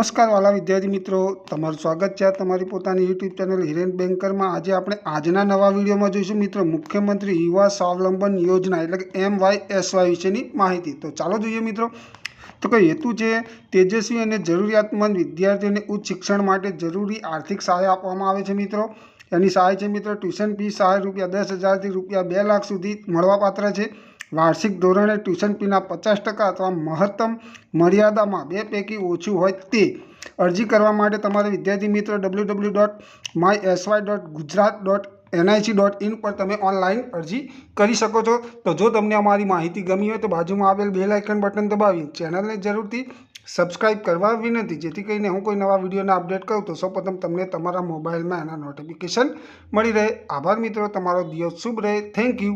નમસ્કાર વાલા વિદ્યાર્થી મિત્રો. તમારું સ્વાગત છે તમારી પોતાની યુટ્યુબ ચેનલ હિરેન બેન્કરમાં આજે આપણે આજના નવા વિડીયોમાં જોઈશું મિત્રો મુખ્યમંત્રી યુવા સ્વાવલંબન યોજના એટલે કે એમ વાય એસ વાય વિશેની માહિતી. તો ચાલો જોઈએ મિત્રો. તો કે હેતુ છે? તેજસ્વી અને જરૂરિયાતમંદ વિદ્યાર્થીઓને ઉચ્ચ શિક્ષણ માટે જરૂરી આર્થિક સહાય આપવામાં આવે છે મિત્રો. એની સહાય છે મિત્રો, ટ્યુશન ફી સહાય રૂપિયા દસ હજારથી રૂપિયા બે લાખ સુધી મળવાપાત્ર છે. વાર્ષિક ધોરણે ટ્યુશન ફીના પચાસ ટકા અથવા મહત્તમ મર્યાદામાં બે પૈકી ઓછું હોય તે અરજી કરવા માટે તમારે વિદ્યાર્થી મિત્રો W W dot my SY dot Gujarat dot NIC dot in પર તમે ઓનલાઈન અરજી કરી શકો છો. તો જો તમને અમારી માહિતી ગમી હોય તો બાજુમાં આવેલ બેલ આઇકન બટન દબાવી ચેનલને જરૂરથી સબસ્ક્રાઇબ કરવા વિનંતી. જેથી કરીને હું કોઈ નવા વિડીયોના અપડેટ કરું તો સૌપ્રથમ તમને તમારા મોબાઈલમાં એના નોટિફિકેશન મળી રહે. આભાર મિત્રો, તમારો દિવસ શુભ રહે. Thank you